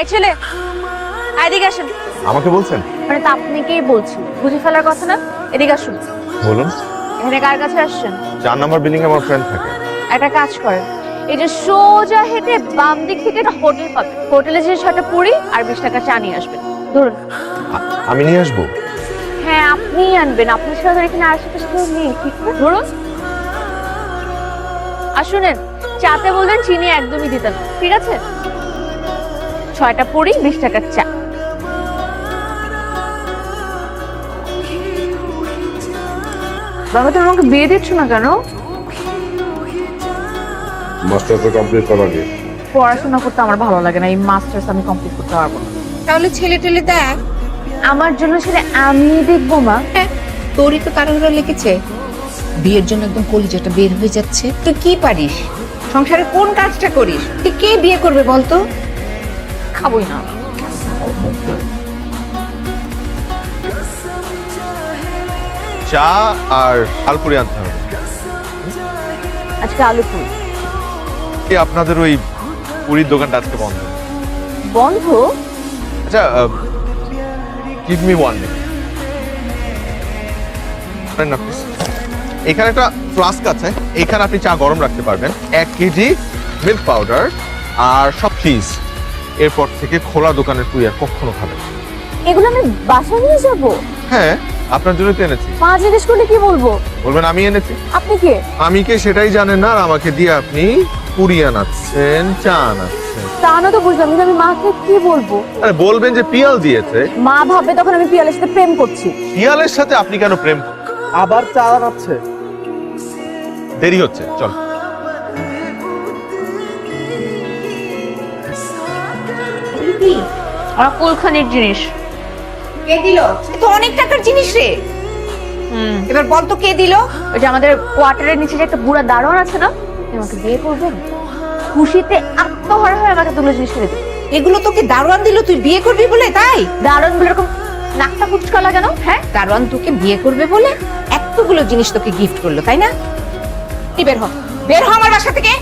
I ছেলে। এদিকে আসেন। আমাকে বলছেন? মানে তা আপনাকেই বলছি। বুঝে ফেলার কথা না? এদিকে আসুন। বলুন। এখানে কার কাছে আসছেন? চার নাম্বার বিল্ডিং আমার ফ্রেন্ড থাকে। একটা কাজ করেন। এই যে সোজা হেঁটে বাম দিক থেকে একটা হোটেল পাবেন। হোটেলে যে ছটা পুরি আর বিশ টাকা চা নিয়ে আসবেন। ধরুন। আমি নিয়ে আসব? হ্যাঁ আপনি আনবেন। আপনার সাথে এখানে সাথে সাথে নেই ঠিক আছে ধরুন। আর শুনেন চাতে বললেন চিনি একদমই দিতেন ঠিক আছে? ছয়টা পুরি বিশ টাকার চা। বাবা তুমি আমাকে বিয়ে দিচ্ছ না কেন? মাস্টার্স কমপ্লিট করার আগে পড়াশোনা করতে আমার ভালো লাগে না এই মাস্টার্স আমি কমপ্লিট করতে পারব না। তাহলে ছেলে টেলে দেখ। আমার জন্য সেটা আমি দেখব মা। হ্যাঁ, তোরই তো তাড়াহুড়ো লেগেছে। বিয়ের জন্য একদম কলিজাটা বের হয়ে যাচ্ছে। তুই কি পারিস? সংসারে কোন কাজটা করিস? তুই কে বিয়ে করবে বলতো? খাবোই না। চা আর আলপুরি আনতে হবে। আজকে আলু পুরি এই আপনাদের ওই পুরীর দোকানটা আজকে বন্ধ। বন্ধ? আচ্ছা গিভ মি ওয়ান না প্লিজ এখানে একটা ফ্লাস্ক আছে এখানে আপনি চা গরম রাখতে পারবেন। এক কেজি মিল্ক পাউডার আর সব চিজ এরপর থেকে খোলা দোকানের তুই আর কখনো খাবেন না। এগুলো আমি বাসায় নিয়ে যাব? হ্যাঁ আপনার জন্য তো এনেছি। মা জিজ্ঞেস করলে কি বলব? বলবেন আমি এনেছি। আপনি কে? আমি কে সেটাই জানেন না আর আমাকে দিয়ে আপনি পুরি আনাচ্ছেন চা আনাচ্ছেন। তা না তো বুঝলাম কিন্তু আমি মাকে কি বলব? আরে বলবেন যে পিয়াল দিয়েছে। মা ভাববে তখন আমি পিয়ালের সাথে প্রেম করছি। পিয়ালের সাথে আপনি কেন প্রেম আবার চা বানাচ্ছে দেরি হচ্ছে চল। আমার কুলখানির জিনিস। কে দিল? তো অনেক টাকার জিনিস রে। হুম। এবার বল তো কে দিল? ওই যে আমাদের কোয়ার্টারের নিচে যে একটা বুড়া দারোয়ান আছে না আপনি আমাকে বিয়ে করবেন খুশিতে আত্মহারা হয়ে আমাকে তুলে জিনিস ফেলে দিন এগুলো তোকে দারোয়ান দিল তুই বিয়ে করবি বলে তাই? দারোয়ানগুলো এরকম নাকটা কুচকা লাগানো হ্যাঁ? দারোয়ান তোকে বিয়ে করবে বলে এতগুলো জিনিস তোকে গিফট করল তাই না? তুই বের হ। বের হ আমার বাসা থেকে।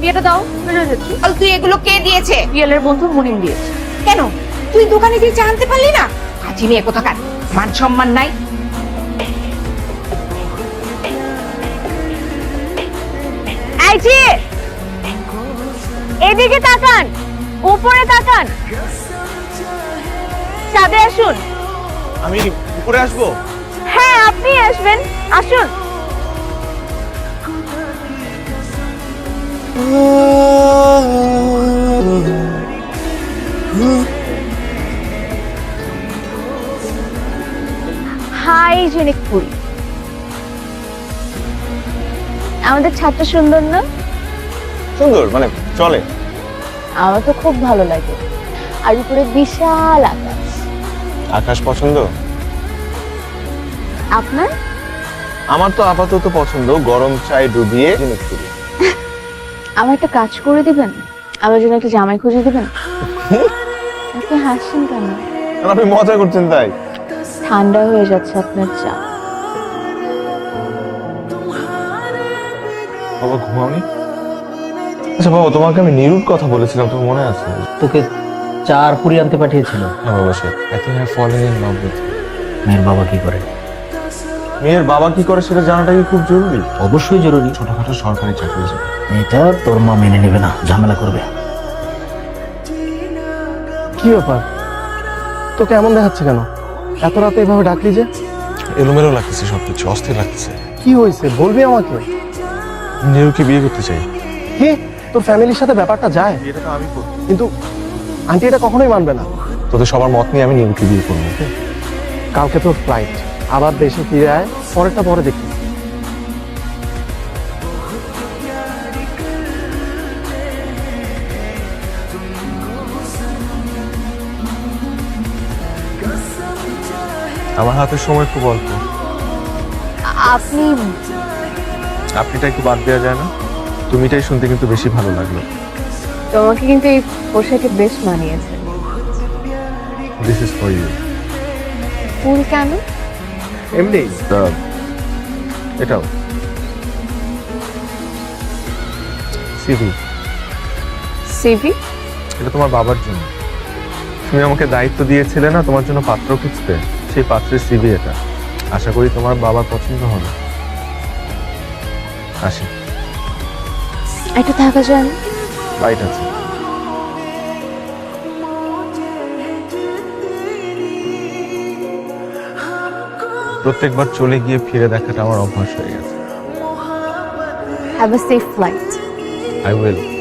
বিয়েটা দাও বেরো যাচ্ছি। তুই এগুলো কে দিয়েছে? পিয়ালের বন্ধু মুনিম দিয়েছে। কেন? তুই দোকানে গিয়ে জানতে পারলি না? আজি মেয়ে কোথাকার? মান সম্মান নাই? যে এদিকে তাকান উপরে তাকান। ছাদে আসুন। আমি উপরে আসব? হ্যাঁ আপনি আসবেন আসুন। হাইজেনিক পুরি আমাদের ছাত্র সুন্দর না? সুন্দর মানে চলে। আমার তো খুব ভালো লাগে। আর উপরে বিশাল আকাশ। আকাশ পছন্দ? আপনার? আমার তো আপাতত পছন্দ গরম চাই ডুবিয়ে আমার একটা কাজ করে দিবেন? আমার জন্য একটা জামাই খুঁজে দিবেন? আপনি হাসছেন কেন? আপনি মজা করছেন তাই। ঠান্ডা হয়ে যাচ্ছে আপনার চা। বাবা ঘুমাওনি? আচ্ছা বাবা তোমাকে আমি নিরুর কথা বলেছিলাম তোমার মনে আছে? তোকে চার পুরি আনতে পাঠিয়েছিল। হ্যাঁ বাবা সে I I fallen in love with মেয়ের বাবা কি করে? মেয়ের বাবা কি করে সেটা জানাটা কি খুব জরুরি? অবশ্যই জরুরি। ছোটখাটো সরকারি চাকরি যাবে এটা তোর মা মেনে নেবে না ঝামেলা করবে। কি ব্যাপার? তোকে এমন দেখাচ্ছে কেন? এত রাতে এভাবে ডাকলি যে? এলোমেলো লাগতেছে সব কিছু অস্থির লাগতেছে। কি হয়েছে? বলবি আমাকে? নিরুকে বিয়ে করতে চাই। কি? তোর ফ্যামিলির সাথে ব্যাপারটা যায়? এটা তো আমি করব। কিন্তু আন্টি এটা কখনোই মানবে না। তোদের সবার মত নিয়ে আমি নিরুকে বিয়ে করব। কালকে তোর ফ্লাইট আবার দেশে ফিরে আয় পরেরটা পরে দেখি। আমার হাতে সময় খুব অল্প। আপনি আপনিটা একটু বাদ দেওয়া যায় না? তুমিটাই শুনতে কিন্তু বেশি ভালো লাগল। তোমাকে কিন্তু এই পোশাকে বেশ মানিয়েছে। দিস ইজ ফর ইউ ফুল কেন? এমনি। এটাও। সিভি সিভি এটা তোমার বাবার জন্য। তুমি আমাকে দায়িত্ব দিয়েছিলে না তোমার জন্য পাত্র খুঁজতে। সেই পাত্রের সিভি এটা। আশা করি তোমার বাবার পছন্দ হবে। আসি। একটু থাকা যায় না? লাইট আছে। প্রত্যেকবার চলে গিয়ে ফিরে দেখাটা আমার অভ্যাস হয়ে গেছে। Have a safe flight I will